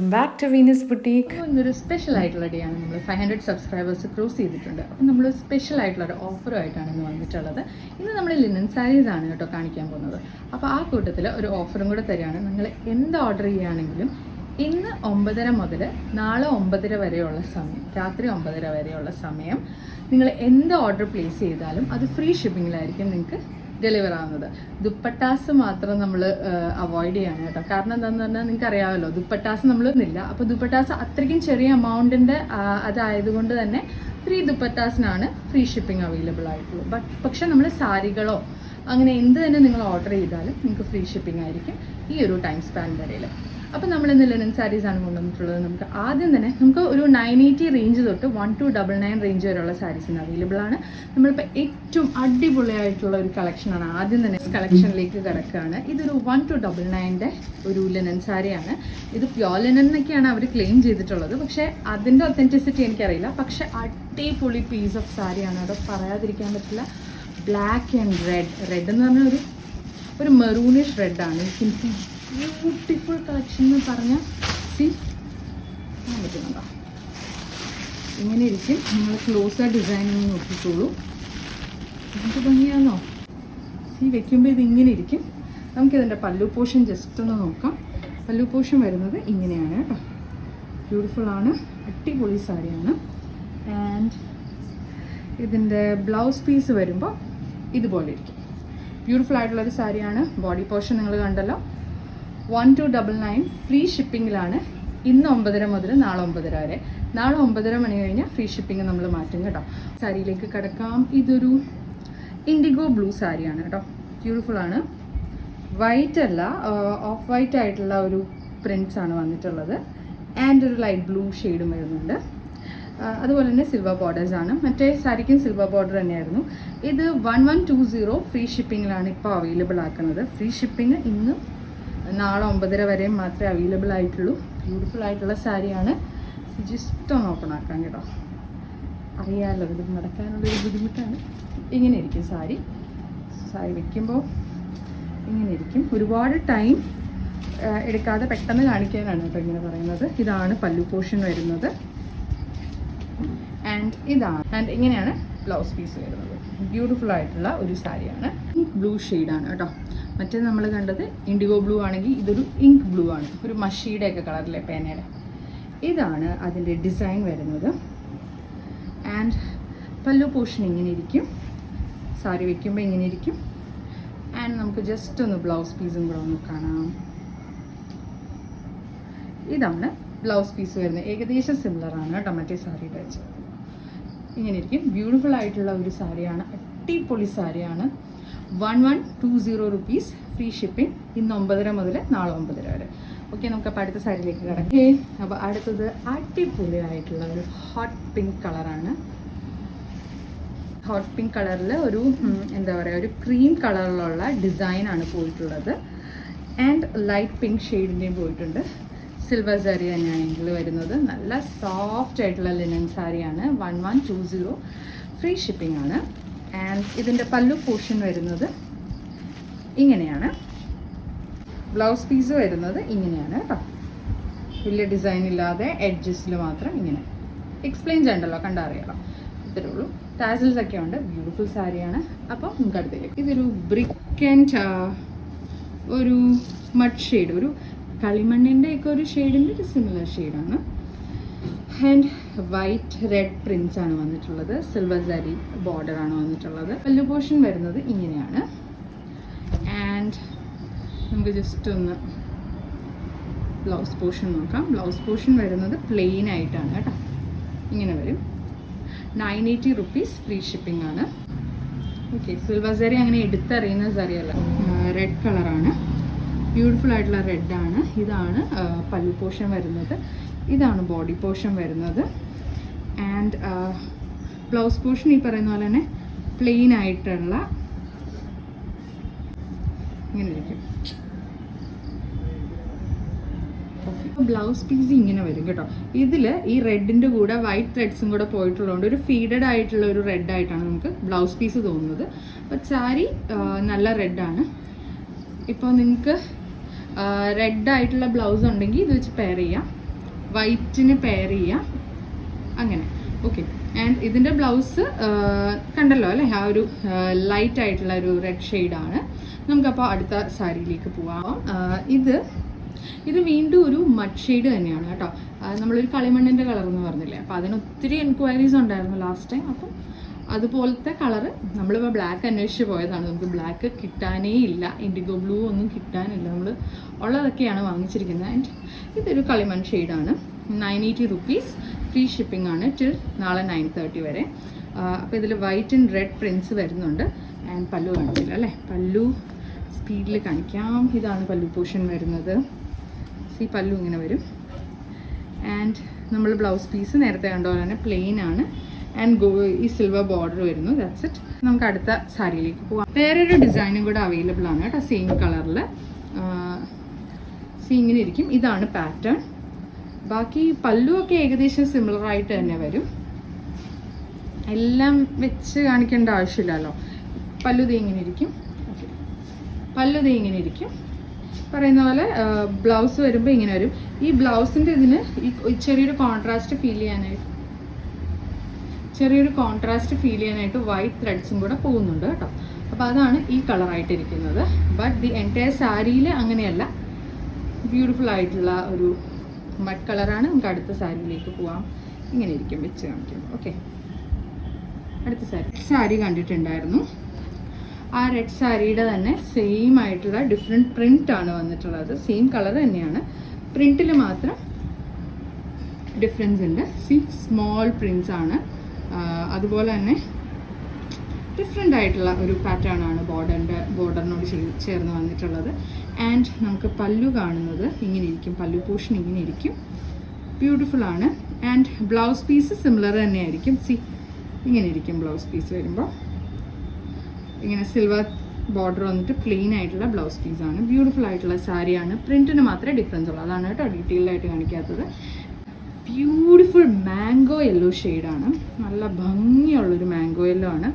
Welcome back to Venus boutique ഇന്നൊരു special ആയിട്ടുള്ള day ആണ്. നമ്മൾ ഫൈവ് ഹൺഡ്രഡ് സബ്സ്ക്രൈബേഴ്സ് ക്രോസ് ചെയ്തിട്ടുണ്ട്. അപ്പം നമ്മൾ സ്പെഷ്യൽ ആയിട്ടുള്ള ഒരു ഓഫറുമായിട്ടാണ് ഇന്ന് വന്നിട്ടുള്ളത്. ഇന്ന് നമ്മൾ ലിനൻ സാരീസ് ആണ് കേട്ടോ കാണിക്കാൻ പോകുന്നത്. അപ്പോൾ ആ കൂട്ടത്തിൽ ഒരു ഓഫറും കൂടെ തരികയാണ്. നിങ്ങൾ എന്ത് ഓർഡർ ചെയ്യുകയാണെങ്കിലും ഇന്ന് ഒമ്പതര മുതൽ നാളെ ഒമ്പതര വരെയുള്ള സമയം രാത്രി ഒമ്പതര വരെയുള്ള സമയം നിങ്ങൾ എന്ത് ഓർഡർ പ്ലേസ് ചെയ്താലും അത് ഫ്രീ ഷിപ്പിങ്ങിലായിരിക്കും നിങ്ങൾക്ക് ഡെലിവർ ആവുന്നത്. ദുപ്പട്ടാസ് മാത്രം നമ്മൾ അവോയ്ഡ് ചെയ്യാണ് കേട്ടോ. കാരണം എന്താണെന്ന് പറഞ്ഞാൽ നിങ്ങൾക്ക് അറിയാമല്ലോ ദുപ്പട്ടാസ് നമ്മൾ ഇല്ല അപ്പോൾ ദുപ്പട്ടാസ് അത്രയ്ക്കും ചെറിയ എമൗണ്ടിന്റെ അതായതുകൊണ്ട് തന്നെ ത്രീ ദുപ്പട്ടാസിനാണ് ഫ്രീ ഷിപ്പിംഗ് അവൈലബിൾ ആയിട്ടുള്ളൂ ബട്ട് പക്ഷെ നമ്മൾ സാരികളോ അങ്ങനെ എന്ത് തന്നെ നിങ്ങൾ ഓർഡർ ചെയ്താലും നിങ്ങൾക്ക് ഫ്രീ ഷിപ്പിംഗ് ആയിരിക്കും ഈ ഒരു ടൈം സ്പാൻ വരെയിൽ അപ്പോൾ നമ്മൾ ഇന്ന് ലെനൻ സാരീസ് ആണ് കൊണ്ടുവന്നിട്ടുള്ളത്. നമുക്ക് ആദ്യം തന്നെ നമുക്ക് ഒരു നയൻ എയ്റ്റി റേഞ്ച് തൊട്ട് one two double nine range വരെയുള്ള സാരീസ് ഇന്ന് അവൈലബിൾ ആണ്. നമ്മളിപ്പോൾ ഏറ്റവും അടിപൊളിയായിട്ടുള്ള ഒരു കളക്ഷനാണ് ആദ്യം തന്നെ കളക്ഷനിലേക്ക് കിടക്കുകയാണ്. ഇതൊരു വൺ ടു ഡബിൾ നയന്റെ ഒരു ലെനൻ സാരിയാണ് ഇത് പ്യോർ ലെനൻ എന്നൊക്കെയാണ് അവർ ക്ലെയിം ചെയ്തിട്ടുള്ളത്. പക്ഷേ അതിന്റെ ഒത്തന്റിസിറ്റി എനിക്കറിയില്ല. പക്ഷേ അടിപൊളി പീസ് ഓഫ് സാരിയാണ് അത് പറയാതിരിക്കാൻ പറ്റില്ല. ബ്ലാക്ക് ആൻഡ് റെഡ് റെഡ് എന്ന് പറഞ്ഞാൽ ഒരു ഒരു മെറൂണിഷ് റെഡാണ് you can see beautiful collection എന്ന് പറഞ്ഞാൽ സി പറ്റുന്നുണ്ടോ? ഇങ്ങനെ ഇരിക്കും. നിങ്ങൾ ക്ലോസ് ആ ഡിസൈൻ ഒന്ന് നോക്കിക്കോളൂ. എന്ത് ഭംഗിയാണോ സി വെക്കുമ്പോൾ ഇത് ഇങ്ങനെ ഇരിക്കും. നമുക്കിതിന്റെ പല്ലു പോഷൻ ജസ്റ്റ് ഒന്ന് നോക്കാം. പല്ലു പോഷൻ വരുന്നത് ഇങ്ങനെയാണ് കേട്ടോ. ബ്യൂട്ടിഫുൾ ആണ്. അടിപൊളി സാരിയാണ്. ആൻഡ് ഇതിന്റെ ബ്ലൗസ് പീസ് വരുമ്പോൾ ഇതുപോലെ ഇരിക്കും. ബ്യൂട്ടിഫുൾ ആയിട്ടുള്ളൊരു സാരിയാണ്. ബോഡി പോർഷൻ നിങ്ങൾ കണ്ടല്ലോ. One two double nine free ഷിപ്പിങ്ങിലാണ് ഇന്ന് ഒമ്പതര മുതൽ നാളെ ഒമ്പതര വരെ. നാളെ ഒമ്പതര മണി കഴിഞ്ഞാൽ ഫ്രീ ഷിപ്പിംഗ് നമ്മൾ മാറ്റും കേട്ടോ. സാരിയിലേക്ക് കിടക്കാം. ഇതൊരു ഇൻഡിഗോ ബ്ലൂ സാരിയാണ് കേട്ടോ. ബ്യൂട്ടിഫുൾ ആണ്. വൈറ്റ് അല്ല ഓഫ് വൈറ്റ് ആയിട്ടുള്ള ഒരു പ്രിന്റ്സ് ആണ് വന്നിട്ടുള്ളത്. ആൻഡ് ഒരു ലൈറ്റ് ബ്ലൂ ഷെയ്ഡും വരുന്നുണ്ട്. അതുപോലെ തന്നെ സിൽവർ ബോർഡേഴ്സ് ആണ്. മറ്റേ സാരിക്കും സിൽവർ ബോർഡർ തന്നെയായിരുന്നു. ഇത് one one two zero free ഷിപ്പിങ്ങിലാണ് ഇപ്പോൾ അവൈലബിൾ ആക്കുന്നത്. ഫ്രീ ഷിപ്പിംഗ് ഇന്ന് നാളെ ഒമ്പതര വരെയും മാത്രമേ അവൈലബിൾ ആയിട്ടുള്ളൂ. ബ്യൂട്ടിഫുൾ ആയിട്ടുള്ള സാരിയാണ്. ജസ്റ്റ് ഒന്ന് ഓപ്പൺ ആക്കാം കേട്ടോ. അറിയാമല്ലോ ഇത് നടക്കാനുള്ളൊരു ബുദ്ധിമുട്ടാണ്. ഇങ്ങനെ ഇരിക്കും സാരി. സാരി വയ്ക്കുമ്പോൾ ഇങ്ങനെ ഇരിക്കും. ഒരുപാട് ടൈം എടുക്കാതെ പെട്ടെന്ന് കാണിക്കാനാണ് കേട്ടോ ഇങ്ങനെ പറയുന്നത്. ഇതാണ് പല്ലു പോർഷൻ വരുന്നത്. ആൻഡ് ഇതാണ്. ആൻഡ് ഇങ്ങനെയാണ് ബ്ലൗസ് പീസ് വരുന്നത്. ബ്യൂട്ടിഫുൾ ആയിട്ടുള്ള ഒരു സാരിയാണ്. ബ്ലൂ ഷെയ്ഡാണ് കേട്ടോ. മറ്റേ നമ്മൾ കണ്ടത് ഇൻഡിഗോ ബ്ലൂ ആണെങ്കിൽ ഇതൊരു ഇങ്ക് ബ്ലൂ ആണ്. ഒരു മഷിയുടെ ഒക്കെ കളറിലെ പേനയുടെ. ഇതാണ് അതിന്റെ ഡിസൈൻ വരുന്നത്. ആൻഡ് പല്ലു പോർഷൻ ഇങ്ങനെ ഇരിക്കും. സാരി വയ്ക്കുമ്പോൾ ഇങ്ങനെ ഇരിക്കും. ആൻഡ് നമുക്ക് ജസ്റ്റ് ഒന്ന് ബ്ലൗസ് പീസും കൂടെ ഒന്ന് കാണാം. ഇതാണ് ബ്ലൗസ് പീസ് വരുന്നത്. ഏകദേശം സിമിലറാണ് ആണ് കേട്ടോ മറ്റേ സാരിയുടെ വെച്ച്. ഇങ്ങനെ ഇരിക്കും. ബ്യൂട്ടിഫുൾ ആയിട്ടുള്ള ഒരു സാരിയാണ്. അടിപൊളി സാരിയാണ്. One one two zero rupees free shipping ഇന്ന് ഒമ്പതര മുതൽ നാളെ ഒമ്പതര വരെ. ഓക്കെ നമുക്ക് അപ്പോൾ അടുത്ത സാരിയിലേക്ക് കിടക്കേ. അപ്പോൾ അടുത്തത് അടിപൊളിയായിട്ടുള്ള ഒരു ഹോട്ട് പിങ്ക് കളറാണ് ഹോട്ട് പിങ്ക് കളറിൽ ഒരു എന്താ പറയുക ഒരു ക്രീം കളറിലുള്ള ഡിസൈനാണ് പോയിട്ടുള്ളത്. ആൻഡ് ലൈറ്റ് പിങ്ക് ഷെയ്ഡിന്റെയും പോയിട്ടുണ്ട്. സിൽവർ സാരി തന്നെയാണ് ഇതിൽ വരുന്നത്. നല്ല സോഫ്റ്റ് ആയിട്ടുള്ള ലിനൻ സാരിയാണ് one one two zero free shipping ആണ്. ആൻഡ് ഇതിന്റെ പല്ലു പോർഷൻ വരുന്നത് ഇങ്ങനെയാണ്. ബ്ലൗസ് പീസ് വരുന്നത് ഇങ്ങനെയാണ് കേട്ടോ വലിയ ഡിസൈൻ ഇല്ലാതെ എഡ്ജസിൽ മാത്രം ഇങ്ങനെ. എക്സ്പ്ലെയിൻ ചെയ്യണ്ടല്ലോ കണ്ടറിയാലോ ഇത്രേ ഉള്ളൂ. ടാസിൽസ് ഒക്കെ ഉണ്ട്. ബ്യൂട്ടിഫുൾ സാരിയാണ് അപ്പോൾ നമുക്ക് അടുത്തേക്ക്. ഇതൊരു ബ്രിക്ക് ആൻഡ് ഒരു മഡ് ഷെയ്ഡ് ഒരു കളിമണ്ണിന്റെ ഒക്കെ ഒരു ഷെയ്ഡിന്റെ ഒരു സിമിലർ ഷെയ്ഡാണ് ആൻഡ് വൈറ്റ് റെഡ് പ്രിൻസ് ആണ് വന്നിട്ടുള്ളത്. സിൽവർ സാരി ബോർഡർ ആണ് വന്നിട്ടുള്ളത്. പല്ലു പോർഷൻ വരുന്നത് ഇങ്ങനെയാണ്. ആൻഡ് നമുക്ക് ജസ്റ്റ് ഒന്ന് ബ്ലൗസ് പോർഷൻ നോക്കാം. ബ്ലൗസ് പോർഷൻ വരുന്നത് പ്ലെയിൻ ആയിട്ടാണ് കേട്ടോ. ഇങ്ങനെ വരും. Nine eighty rupees free shipping ആണ്. ഓക്കെ സിൽവർ സാരി അങ്ങനെ എടുത്തറിയുന്ന സാരി റെഡ് കളറാണ് ബ്യൂട്ടിഫുൾ ആയിട്ടുള്ള റെഡാണ് ഇതാണ് പല്ലു പോർഷൻ വരുന്നത്. ഇതാണ് ബോഡി പോഷൻ വരുന്നത്. ആൻഡ് ബ്ലൗസ് പോഷൻ ഈ പറയുന്ന പോലെ തന്നെ പ്ലെയിൻ ആയിട്ടുള്ള ഇങ്ങനെ ഇരിക്കും. ബ്ലൗസ് പീസ് ഇങ്ങനെ വരും കേട്ടോ. ഇതിൽ ഈ റെഡിന്റെ കൂടെ വൈറ്റ് ത്രെഡ്സും കൂടെ പോയിട്ടുള്ളതുകൊണ്ട് ഒരു ഫീഡഡ് ആയിട്ടുള്ള ഒരു റെഡ് ആയിട്ടാണ് നമുക്ക് ബ്ലൗസ് പീസ് തോന്നുന്നത്. അപ്പോൾ സാരി നല്ല റെഡാണ് ഇപ്പോൾ നിങ്ങൾക്ക് റെഡ് ആയിട്ടുള്ള ബ്ലൗസ് ഉണ്ടെങ്കിൽ ഇത് വെച്ച് പെയർ ചെയ്യാം. വൈറ്റിന് പെയർ ചെയ്യാം. അങ്ങനെ. ഓക്കെ ആൻഡ് ഇതിന്റെ ബ്ലൗസ് കണ്ടല്ലോ അല്ലേ? ആ ഒരു ലൈറ്റ് ആയിട്ടുള്ള ഒരു റെഡ് ഷെയ്ഡാണ് നമുക്കപ്പോൾ അടുത്ത സാരിയിലേക്ക് പോവാം. ഇത് ഇത് വീണ്ടും ഒരു മഡ് ഷെയ്ഡ് തന്നെയാണ് കേട്ടോ. നമ്മളൊരു കളിമണ്ണിന്റെ കളർ എന്ന് പറഞ്ഞില്ലേ? അപ്പോൾ അതിന് ഒത്തിരി എൻക്വയറീസ് ഉണ്ടായിരുന്നു ലാസ്റ്റ് ടൈം അപ്പം അതുപോലത്തെ കളറ് നമ്മളിപ്പോൾ ബ്ലാക്ക് അന്വേഷിച്ച് പോയതാണ്. നമുക്ക് ബ്ലാക്ക് കിട്ടാനേ ഇല്ല. ഇൻഡിഗോ ബ്ലൂ ഒന്നും കിട്ടാനില്ല. നമ്മൾ ഉള്ളതൊക്കെയാണ് വാങ്ങിച്ചിരിക്കുന്നത്. ആൻഡ് ഇതൊരു കളിമൺ ഷെയ്ഡാണ്. Nine eighty rupees free shipping ആണ് ടിൽ നാളെ നയൻ തേർട്ടി വരെ. അപ്പോൾ ഇതിൽ വൈറ്റ് ആൻഡ് റെഡ് പ്രിൻസ് വരുന്നുണ്ട്. ആൻഡ് പല്ലു കാണിച്ചില്ല അല്ലേ? പല്ലു സ്പീഡിൽ കാണിക്കാം. ഇതാണ് പല്ലു പോഷൻ വരുന്നത്. സീ പല്ലു ഇങ്ങനെ വരും. ആൻഡ് നമ്മൾ ബ്ലൗസ് പീസ് നേരത്തെ കണ്ട തന്നെ പ്ലെയിൻ ആണ്. ആൻഡ് ഗോ ഈ സിൽവർ ബോർഡർ വരുന്നു. ദാറ്റ്സ് ഇറ്റ് നമുക്ക് അടുത്ത സാരിയിലേക്ക് പോവാം. വേറൊരു ഡിസൈനും കൂടെ അവൈലബിൾ ആണ് കേട്ടോ സെയിം കളറിൽ സി ഇങ്ങനെ ഇരിക്കും. ഇതാണ് പാറ്റേൺ ബാക്കി പല്ലു ഒക്കെ ഏകദേശം സിമിലർ ആയിട്ട് തന്നെ വരും. എല്ലാം വെച്ച് കാണിക്കേണ്ട ആവശ്യമില്ലല്ലോ. പല്ലു ദേ ഇങ്ങനെ ഇരിക്കും. Okay. പല്ലു ദേ ഇങ്ങനെ ഇരിക്കും. പറയുന്ന പോലെ ബ്ലൗസ് വരുമ്പോൾ ഇങ്ങനെ വരും. ഈ ബ്ലൗസിന്റെ ഇതിന് ഈ ചെറിയൊരു കോൺട്രാസ്റ്റ് ഫീൽ ചെയ്യാനായിട്ട് ചെറിയൊരു കോൺട്രാസ്റ്റ് ഫീൽ ചെയ്യാനായിട്ട് വൈറ്റ് ത്രെഡ്സും കൂടെ പോകുന്നുണ്ട് കേട്ടോ. അപ്പോൾ അതാണ് ഈ കളറായിട്ടിരിക്കുന്നത് ബട്ട് ദി എന്റയർ സാരിയിൽ അങ്ങനെയല്ല. ബ്യൂട്ടിഫുൾ ആയിട്ടുള്ള ഒരു മഡ് കളറാണ് നമുക്ക് അടുത്ത സാരിയിലേക്ക് പോവാം. ഇങ്ങനെ ഇരിക്കും വെച്ച് കാണിക്കും. ഓക്കെ അടുത്ത സാരി സാരി കണ്ടിട്ടുണ്ടായിരുന്നു. ആ റെഡ് സാരിയുടെ തന്നെ സെയിം ആയിട്ടുള്ള ഡിഫറെന്റ് പ്രിന്റ് ആണ് വന്നിട്ടുള്ളത്. സെയിം കളർ തന്നെയാണ്. പ്രിന്റിൽ മാത്രം ഡിഫറൻസ് ഉണ്ട്. സി സ്മോൾ പ്രിൻസ് ആണ്. അതുപോലെ തന്നെ ഡിഫറെന്റ് ആയിട്ടുള്ള ഒരു പാറ്റേൺ ആണ് ബോർഡറിന്റെ ബോർഡറിനോട് ചേർന്ന് വന്നിട്ടുള്ളത്. ആൻഡ് നമുക്ക് പല്ലു കാണുന്നത് ഇങ്ങനെ ഇരിക്കും പല്ലു പോഷൻ ഇങ്ങനെ ഇരിക്കും ബ്യൂട്ടിഫുൾ ആണ്. ആൻഡ് ബ്ലൗസ് പീസ് സിമിലർ തന്നെയായിരിക്കും. സി ഇങ്ങനെ ഇരിക്കും ബ്ലൗസ് പീസ് വരുമ്പോൾ ഇങ്ങനെ സിൽവർ ബോർഡർ വന്നിട്ട് പ്ലെയിൻ ആയിട്ടുള്ള ബ്ലൗസ് പീസാണ് ബ്യൂട്ടിഫുൾ ആയിട്ടുള്ള സാരിയാണ് പ്രിന്റിന് മാത്രമേ ഡിഫറൻസ് ഉള്ളൂ. അതാണ് കേട്ടോ ഡീറ്റെയിൽഡായിട്ട് കാണിക്കാത്തത്. ബ്യൂട്ടിഫുൾ മാംഗോ യെല്ലോ ഷെയ്ഡാണ് നല്ല ഭംഗിയുള്ളൊരു മാംഗോ യെല്ലോ ആണ്.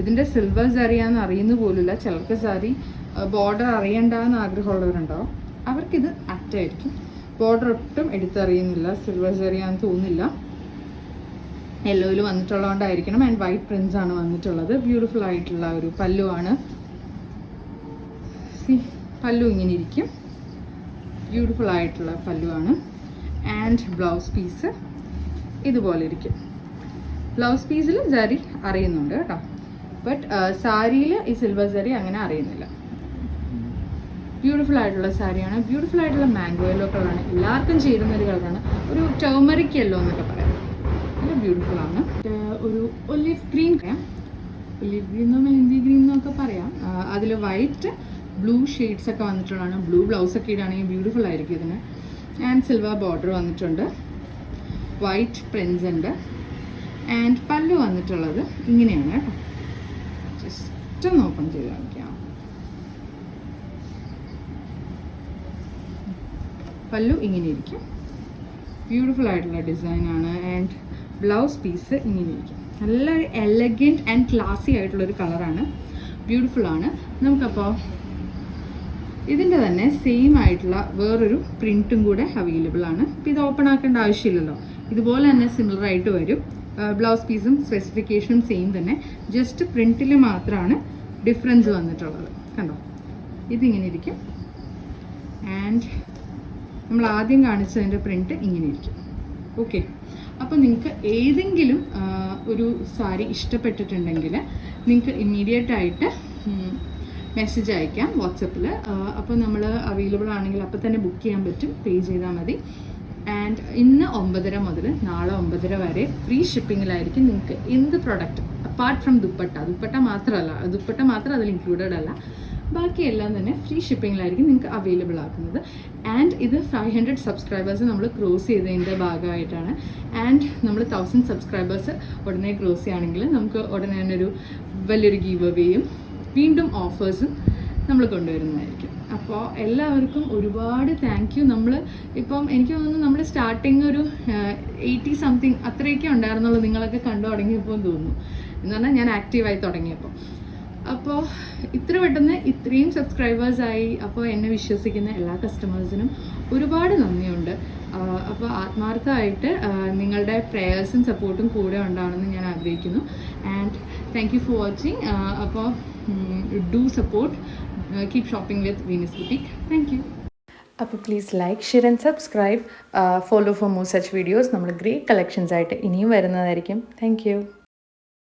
ഇതിന്റെ സിൽവർ സാരിയാന്ന് അറിയുന്ന പോലുമില്ല. ചിലർക്ക് സാരി ബോർഡർ അറിയണ്ടെന്ന് ആഗ്രഹമുള്ളവരുണ്ടാവും അവർക്കിത് അറ്റായിരിക്കും ബോർഡർ ഒട്ടും എടുത്തറിയുന്നില്ല. സിൽവർ സാരിയാന്ന് തോന്നുന്നില്ല. യെല്ലോയിൽ വന്നിട്ടുള്ളതുകൊണ്ടായിരിക്കണം. ആൻഡ് വൈറ്റ് പ്രിൻസ് ആണ് വന്നിട്ടുള്ളത്. ബ്യൂട്ടിഫുൾ ആയിട്ടുള്ള ഒരു പല്ലുവാണ്. സി പല്ലു ഇങ്ങനെ ഇരിക്കും. ബ്യൂട്ടിഫുൾ ആയിട്ടുള്ള പല്ലു ആണ് ആൻഡ് ബ്ലൗസ് പീസ് ഇതുപോലെ ഇരിക്കും. ബ്ലൗസ് പീസിൽ സരി അറിയുന്നുണ്ട് കേട്ടോ. ബട്ട് സാരിയിൽ ഈ സിൽവർ സരി അങ്ങനെ അറിയുന്നില്ല. ബ്യൂട്ടിഫുൾ ആയിട്ടുള്ള സാരിയാണ് ബ്യൂട്ടിഫുൾ ആയിട്ടുള്ള മാംഗോ യെല്ലോ കളറാണ് എല്ലാവർക്കും ചേരുന്ന ഒരു കളറാണ് ഒരു ടേമറിക് യെല്ലോ എന്നൊക്കെ പറയാം. നല്ല ബ്യൂട്ടിഫുൾ ആണ്. ഏർ ഒരു ഒലിവ് ഗ്രീൻ പറയാം. ഒലിവ് ഗ്രീനോ മെഹന്തി ഗ്രീൻ എന്നൊക്കെ പറയാം. അതിൽ വൈറ്റ് ബ്ലൂ ഷെയ്ഡ്സ് ഒക്കെ വന്നിട്ടുള്ളതാണ്. ബ്ലൂ ബ്ലൗസ് ഒക്കെ ഇടുകയാണെങ്കിൽ ബ്യൂട്ടിഫുൾ ആയിരിക്കും ഇതിന്. ആൻഡ് സിൽവർ ബോർഡർ വന്നിട്ടുണ്ട്. വൈറ്റ് പ്രിൻസ് ഉണ്ട്. ആൻഡ് പല്ല് വന്നിട്ടുള്ളത് ഇങ്ങനെയാണ് കേട്ടോ. ജസ്റ്റ് ഒന്ന് ഓപ്പൺ ചെയ്ത് കാണിക്കാം. പല്ലു ഇങ്ങനെ ഇരിക്കും. ബ്യൂട്ടിഫുൾ ആയിട്ടുള്ള ഡിസൈനാണ് ആൻഡ് ബ്ലൗസ് പീസ് ഇങ്ങനെ ഇരിക്കും. നല്ല എലഗന്റ് ആൻഡ് ക്ലാസി ആയിട്ടുള്ളൊരു കളറാണ് ബ്യൂട്ടിഫുൾ ആണ്. നമുക്കപ്പോൾ ഇതിന്റെ തന്നെ സെയിം ആയിട്ടുള്ള വേറൊരു പ്രിന്റും കൂടെ അവൈലബിൾ ആണ്. അപ്പോൾ ഇത് ഓപ്പൺ ആക്കേണ്ട ആവശ്യമില്ലല്ലോ. ഇതുപോലെ തന്നെ സിമിലർ ആയിട്ട് വരും. ബ്ലൗസ് പീസും സ്പെസിഫിക്കേഷനും സെയിം തന്നെ. ജസ്റ്റ് പ്രിന്റിൽ മാത്രമാണ് ഡിഫറൻസ് വന്നിട്ടുള്ളത്. കണ്ടോ? ഇതിങ്ങനെ ഇരിക്കും. ആൻഡ് നമ്മൾ ആദ്യം കാണിച്ചതിന്റെ പ്രിന്റ് ഇങ്ങനെ ഇരിക്കും. ഓക്കെ അപ്പോൾ നിങ്ങൾക്ക് ഏതെങ്കിലും ഒരു സാരി ഇഷ്ടപ്പെട്ടിട്ടുണ്ടെങ്കിൽ നിങ്ങൾക്ക് ഇമ്മീഡിയറ്റ് ആയിട്ട് മെസ്സേജ് അയക്കാം വാട്സപ്പിൽ അപ്പോൾ നമ്മൾ അവൈലബിൾ ആണെങ്കിൽ അപ്പോൾ തന്നെ ബുക്ക് ചെയ്യാൻ പറ്റും. പേ ചെയ്താൽ മതി. ആൻഡ് ഇന്ന് ഒമ്പതര മുതൽ നാളെ ഒമ്പതര വരെ ഫ്രീ ഷിപ്പിങ്ങിലായിരിക്കും നിങ്ങൾക്ക് എന്ത് product apart from dupatta. Dupatta മാത്രമല്ല ദുപ്പട്ട മാത്രം അതിൽ ഇൻക്ലൂഡഡ് അല്ല. ബാക്കിയെല്ലാം തന്നെ ഫ്രീ ഷിപ്പിങ്ങിലായിരിക്കും നിങ്ങൾക്ക് അവൈലബിൾ ആക്കുന്നത്. ആൻഡ് ഇത് ഫൈവ് ഹൺഡ്രഡ് സബ്സ്ക്രൈബേഴ്സ് നമ്മൾ ക്രോസ് ചെയ്തതിന്റെ ഭാഗമായിട്ടാണ്. ആൻഡ് നമ്മൾ തൗസൻഡ് സബ്സ്ക്രൈബേഴ്സ് ഉടനെ ക്രോസ് ചെയ്യുകയാണെങ്കിൽ നമുക്ക് ഉടനെ തന്നെ ഒരു വലിയൊരു ഗീവ് അവേയും വീണ്ടും ഓഫേഴ്സും നമ്മൾ കൊണ്ടുവരുന്നതായിരിക്കും. അപ്പോൾ എല്ലാവർക്കും ഒരുപാട് താങ്ക് യു നമ്മൾ ഇപ്പം എനിക്ക് തോന്നുന്നു നമ്മൾ സ്റ്റാർട്ടിങ് ഒരു എയ്റ്റി സംതിങ് അത്രയൊക്കെ ഉണ്ടായിരുന്നുള്ളൂ നിങ്ങളൊക്കെ കണ്ടു തുടങ്ങിയപ്പോൾ തോന്നുന്നു. എന്ന് പറഞ്ഞാൽ ഞാൻ ആക്റ്റീവായി തുടങ്ങിയപ്പോൾ. അപ്പോൾ ഇത്ര പെട്ടെന്ന് ഇത്രയും സബ്സ്ക്രൈബേഴ്സായി അപ്പോൾ എന്നെ വിശ്വസിക്കുന്ന എല്ലാ കസ്റ്റമേഴ്സിനും ഒരുപാട് നന്ദിയുണ്ട്. അപ്പോൾ ആത്മാർത്ഥമായിട്ട് നിങ്ങളുടെ പ്രേയേഴ്സും സപ്പോർട്ടും കൂടെ ഉണ്ടാവണമെന്ന് ഞാൻ ആഗ്രഹിക്കുന്നു. And thank you for watching അപ്പോൾ do support keep shopping with Venus boutique thank you അപ്പോൾ please like share and subscribe follow for more such videos നമ്മൾ ഗ്രേറ്റ് കളക്ഷൻസ് ആയിട്ട് ഇനിയും വരുന്നതായിരിക്കും. താങ്ക്